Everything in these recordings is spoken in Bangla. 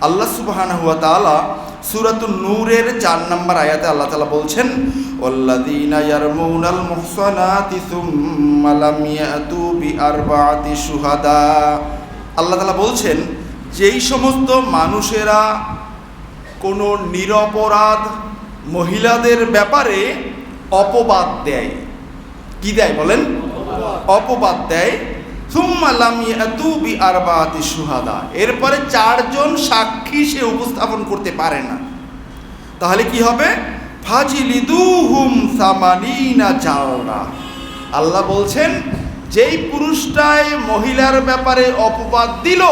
আল্লাহ সুবহানাহু ওয়া তাআলা সূরাতুন নূরের চার নম্বর আয়াতে আল্লাহ তাআলা বলছেন, ওয়াল্লাযীনা ইয়ারমুনাল মুহসানাতি সুম্মা লাম ইয়াতু বিআরবাআতি শুহাদা। আল্লাহ তাআলা বলছেন, যেই সমস্ত মানুষেরা কোনো নিরপরাধ মহিলাদের ব্যাপারে অপবাদ দেয়। কি দেয় বলেন? অপবাদ দেয়। এরপরে চারজন সাক্ষী সে উপস্থাপন করতে পারে না। তাহলে কি হবে? আল্লাহ বলছেন, যেই পুরুষটায় মহিলার ব্যাপারে অপবাদ দিল,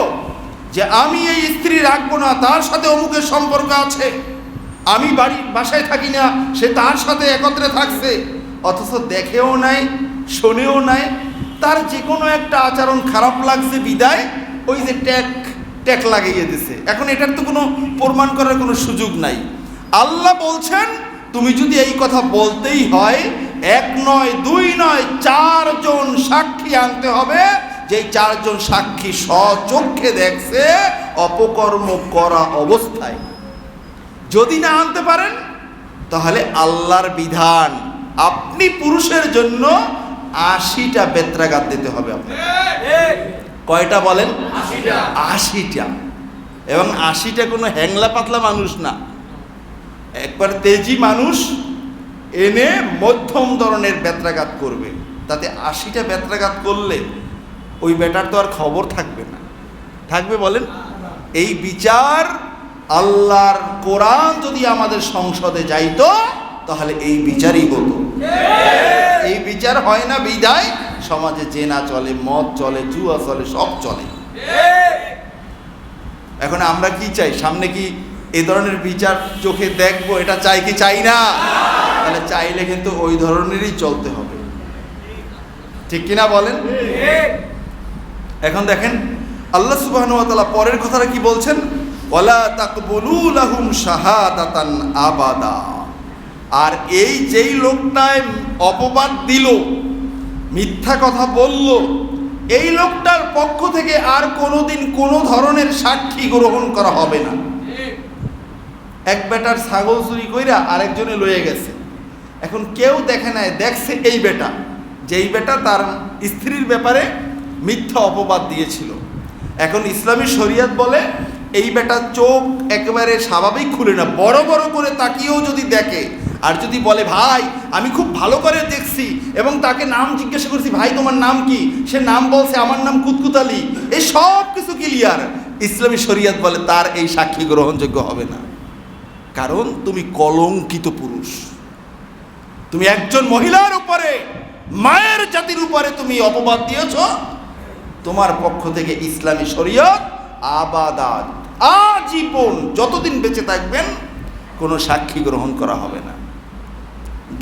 যে আমি এই স্ত্রী রাখব না, তার সাথে অমুকের সম্পর্ক আছে। আমি বাড়ি, বাসায় থাকি না, সে তার সাথে একত্রে থাকছে। অথচ দেখেও নাই, শোনেও নাই তার যে কোনো একটা আচরণ খারাপ লাগছে, বিদায়, ওই যে ট্যাক ট্যাক লাগিয়ে দিছে। এখন এটার তো কোনো প্রমাণ করার কোনো সুযোগ নাই। আল্লাহ বলছেন, তুমি যদি এই কথা বলতেই হয়, এক নয়, দুই নয়, চারজন সাক্ষী আনতে হবে। যে চারজন সাক্ষী স্বচক্ষে দেখছে, অপকর্ম করা অবস্থায়। যদি না আনতে পারেন, তাহলে আল্লাহর বিধান। আপনি পুরুষের জন্য আশিটা বেত্রাঘাত দিতে হবে আপনার কয়টা বলেন? আশিটা। এবং আশিটা কোনো হ্যাংলা পাতলা মানুষ না। একবার তেজি মানুষ এনে মধ্যম ধরনের বেত্রাঘাত করবে। তাতে আশিটা বেত্রাঘাত করলে ওই বেটার তো আর খবর থাকবে না। থাকবে বলেন এই বিচার আল্লাহর কোরআন যদি আমাদের সংসদে যাইতো তাহলে এই বিচারই হতো। এই বিচার হয় না, বিদায়। সমাজে জেনা চলে মদ চলে, জুয়া চলে, সব চলে। এখন আমরা কি চাই? সামনে কি এ ধরনের বিচার চোখে দেখব? এটা চাই কি চাই না? তাহলে চাইলে কিন্তু ওই ধরনেরই চলতে হবে। ঠিক কিনা বলেন? এখন দেখেন, আল্লাহ ওয়া পরের কথাটা কি বলছেন? ওয়ালা তাকবুলু লাহুম শাহাদাতান আবাদা। আর এই যেই লোকটায় অপবাদ দিল, মিথ্যা কথা বলল, এই লোকটার পক্ষ থেকে আর কোনোদিন কোনো ধরনের সাক্ষী গ্রহণ করা হবে না। এক বেটার ছাগল চুরি কইরা আরেকজনে লয়ে গেছে। এখন কেউ দেখে নাই, দেখছে এই বেটা, যেই বেটা তার স্ত্রীর ব্যাপারে মিথ্যা অপবাদ দিয়েছিল। এখন ইসলামী শরিয়ত বলে, এই বেটা চোখ একেবারে স্বাভাবিক খুলে না, বড় বড় করে তাকিয়েও যদি দেখে আর যদি বলে, ভাই, আমি খুব ভালো করে দেখছি এবং তাকে নাম জিজ্ঞাসা করছি, ভাই, তোমার নাম কি? সে নাম বলছে, আমার নাম কুতকুতালি এই সব কিছু ক্লিয়ার ইসলামী শরিয়ত বলে, তার এই সাক্ষী গ্রহণযোগ্য হবে না। কারণ তুমি কলঙ্কিত পুরুষ। তুমি একজন মহিলার উপরে, মায়ের জাতির উপরে তুমি অপবাদ দিয়েছ। তোমার পক্ষ থেকে ইসলামী শরীয়ত আবাদাত। আজীবন যতদিন বেঁচে থাকবেন, কোনো সাক্ষী গ্রহণ করা হবে না।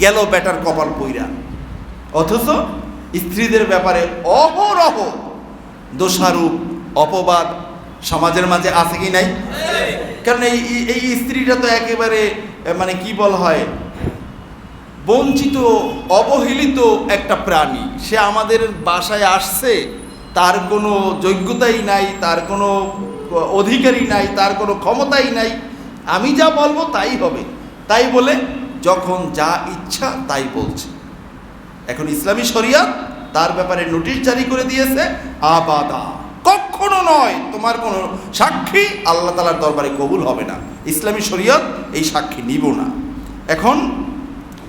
গেল বেটার কপাল পইরা। অথচ স্ত্রীদের ব্যাপারে অহরহ দোষারূপ, অপবাদ সমাজের মাঝে আছে কি নাই? কারণ এই এই স্ত্রীটা তো একেবারে মানে কি বল হয়, বঞ্চিত, অবহেলিত একটা প্রাণী। সে আমাদের বাসায় আসছে, তার কোনো যোগ্যতাই নাই, তার কোনো অধিকারই নাই, তার কোনো ক্ষমতাই নাই। আমি যা বলব তাই হবে। তাই বলে যখন যা ইচ্ছা তাই বলছে। এখন ইসলামী শরিয়ত তার ব্যাপারে নোটিশ জারি করে দিয়েছে, আবাদা। কখনো নয়, তোমার কোনো সাক্ষী আল্লাহ তালার দরবারে কবুল হবে না। ইসলামী শরিয়ত এই সাক্ষী নিব না। এখন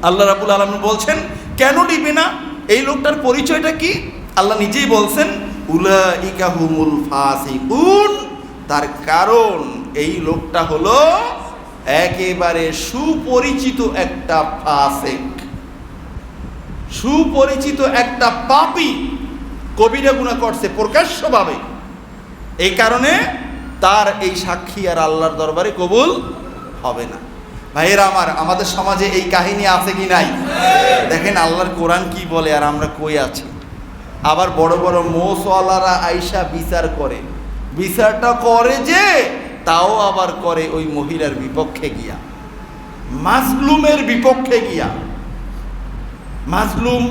আল্লাহ রাবুল আলম বলছেন, কেন নিবে না? এই লোকটার পরিচয়টা কি? আল্লাহ নিজেই বলছেন উলা ইকাহুমুল তার কারণ এই লোকটা হলো একেবারে সুপরিচিত একটা ফাসেক। সুপরিচিত একটা পাপি কবিরা গুণা করছে প্রকাশ্যভাবে। এই কারণে তার এই সাক্ষী আর আল্লাহর দরবারে কবুল হবে না। ভাইয়েরা আমার, আমাদের সমাজে এই কাহিনী আছে কি নাই? দেখেন আল্লাহর কোরআন কি বলে আর আমরা কই আছি? আবার বড় বড় মোসওয়ালারা আইসা বিচার করে। বিচারটা করে যে তাও আবার করে ওই মহিলার বিপক্ষে গিয়া। মাজলুমের বিপক্ষে গিয়া। মাজলুম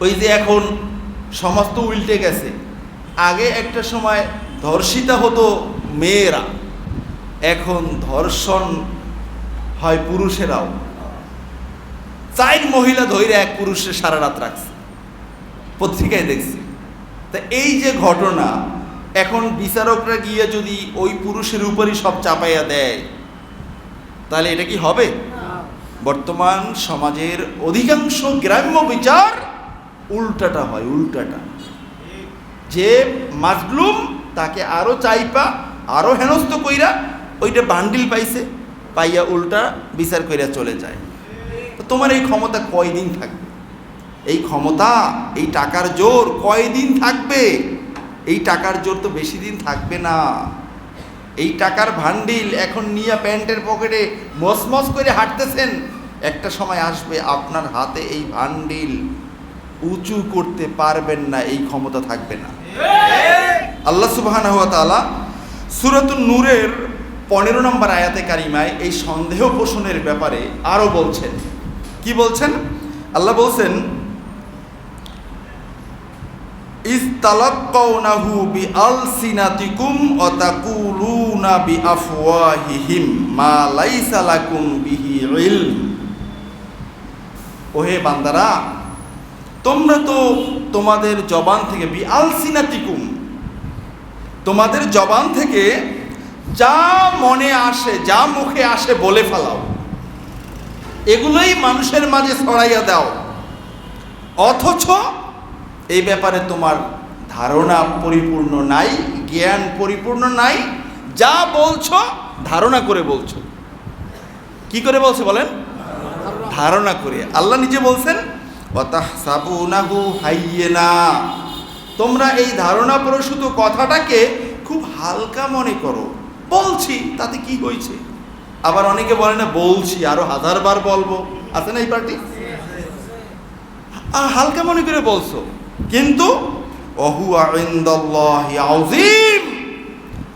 ওই যে এখন সমস্ত উল্টে গেছে। আগে একটা সময় ধর্ষিতা হতো মেয়েরা, এখন ধর্ষণ হয় পুরুষেরাও। চার মহিলা ধৈর্য এক পুরুষে সারা রাত রাখছে। পত্রিকায় দেখছি। তা এই যে ঘটনা এখন বিচারকরা গিয়ে যদি ওই পুরুষের উপরই সব চাপাইয়া দেয়, তাহলে এটা কি হবে? বর্তমান সমাজের অধিকাংশ গ্রাম্য বিচার উল্টাটা হয়, উল্টাটা। যে মাজলুম তাকে আরও চাইপা, আরও হেনস্থ কইরা ওইটা বান্ডিল পাইছে, পাইয়া উল্টা বিচার কইরা চলে যায়। তোমার এই ক্ষমতা কয়দিন থাকবে? এই ক্ষমতা, এই টাকার জোর কয়দিন থাকবে? এই টাকার জোর তো বেশি দিন থাকবে না। এই টাকার ভান্ডিল এখন নিয়ে প্যান্টের পকেটে মসমস করে হাঁটতেছেন। একটা সময় আসবে আপনার হাতে এই ভান্ডিল উঁচু করতে পারবেন না, এই ক্ষমতা থাকবে না। আল্লাহ সুবাহান তাআলা সুরাতুন নূরের পনেরো নম্বর আয়াতে কারিমায় এই সন্দেহ পোষণের ব্যাপারে আরও বলছেন। কি বলছেন? আল্লাহ বলছেন ইজ তালাক্কাউনাহু বিআলসিনাতিকুম ওয়া তাকুলুনা বিআফওয়াহিহিম মা লাইসা লাকুম বিহি ইলম। ওহে বান্দারা, তোমরা তো তোমাদের জবান থেকে বিআলসিনাতিকুম, তোমাদের জবান থেকে যা মনে আসে, যা মুখে আসে বলে ফেলাও। এগুলোই মানুষের মাঝে ছড়াইয়া দাও। অথচ এই ব্যাপারে তোমার ধারণা পরিপূর্ণ নাই, জ্ঞান পরিপূর্ণ নাই, যা বলছো, ধারণা করে বলছো। কি করে বলছে বলেন? ধারণা করে। আল্লাহ নিজে বলছেন হাইয়েনা। তোমরা এই ধারণা প্রসূত কথাটাকে খুব হালকা মনে করো। বলছি, তাতে কি হয়েছে? আবার অনেকে বলে না, বলছি, আরও হাজারবার বলব। আছে না এই পার্টি? হালকা মনে করে বলছো। কিন্তু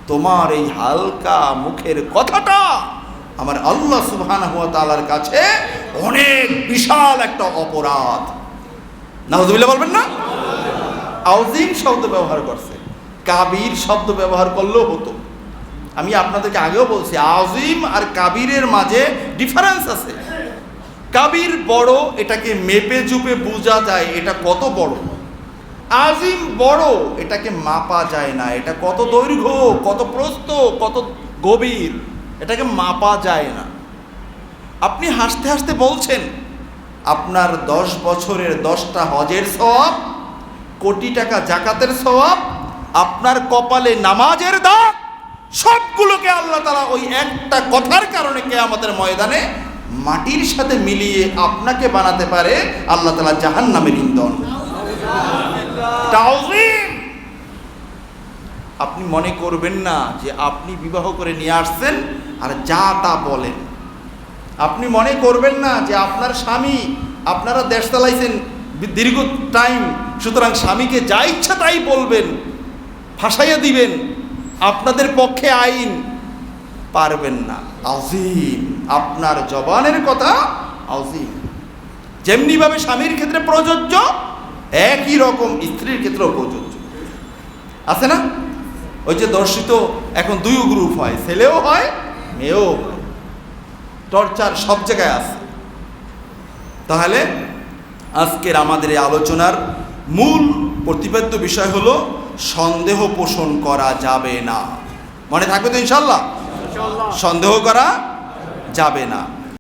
তোমার এই হালকা মুখের কথাটা আমার আল্লাহ সুবহানাহু ওয়া তাআলার কাছে অনেক বিশাল একটা অপরাধ। নাউজুবিল্লাহ বলবেন না? আউজিম শব্দ ব্যবহার করছে। কাবির শব্দ ব্যবহার করলেও হতো। আমি আপনাদেরকে আগেও বলছি আজিম আর কাবিরের মাঝে ডিফারেন্স আছে। কাবির বড়, এটাকে মেপে চুপে বোঝা যায়, এটা কত বড়? আজিম বড়, এটাকে মাপা যায় না, এটা কত দৈর্ঘ্য, কত প্রস্থ, কত গভীর, এটাকে মাপা যায় না। আপনি হাসতে হাসতে বলছেন, আপনার দশ বছরের দশটা হজের সব কোটি টাকা জাকাতের সব আপনার কপালে নামাজের দাগ, সবগুলোকে আল্লাহ তালা ওই একটা কথার কারণে কে আমাদের ময়দানে মাটির সাথে মিলিয়ে আপনাকে বানাতে পারে, আল্লাহ তালা জাহান নামের ইন্ধন। আপনি মনে করবেন না যে আপনি বিবাহ করে নিয়ে আসছেন আর যা তা বলেন। আপনি মনে করবেন না যে আপনার স্বামী, আপনারা দেশ চালাইছেন দীর্ঘ টাইম, সুতরাং স্বামীকে যা ইচ্ছা তাই বলবেন, ফাঁসাইয়া দিবেন, আপনাদের পক্ষে আইন পারবেন না। আজিম আপনার জবানের কথা আজিম যেমনিভাবে স্বামীর ক্ষেত্রে প্রযোজ্য একই রকম স্ত্রীর ক্ষেত্রেও প্রযোজ্য। আছে না? ওই যে দর্শিত এখন দুই গ্রুপ হয় ছেলেও হয় মেয়েও হয়। টর্চার সব জায়গায় আছে। তাহলে আজকের আমাদের এই আলোচনার মূল প্রতিপাদ্য বিষয় হলো সন্দেহ পোষণ করা যাবে না। মনে থাকবে তো ইনশাল্লাহ। সন্দেহ করা যাবে না।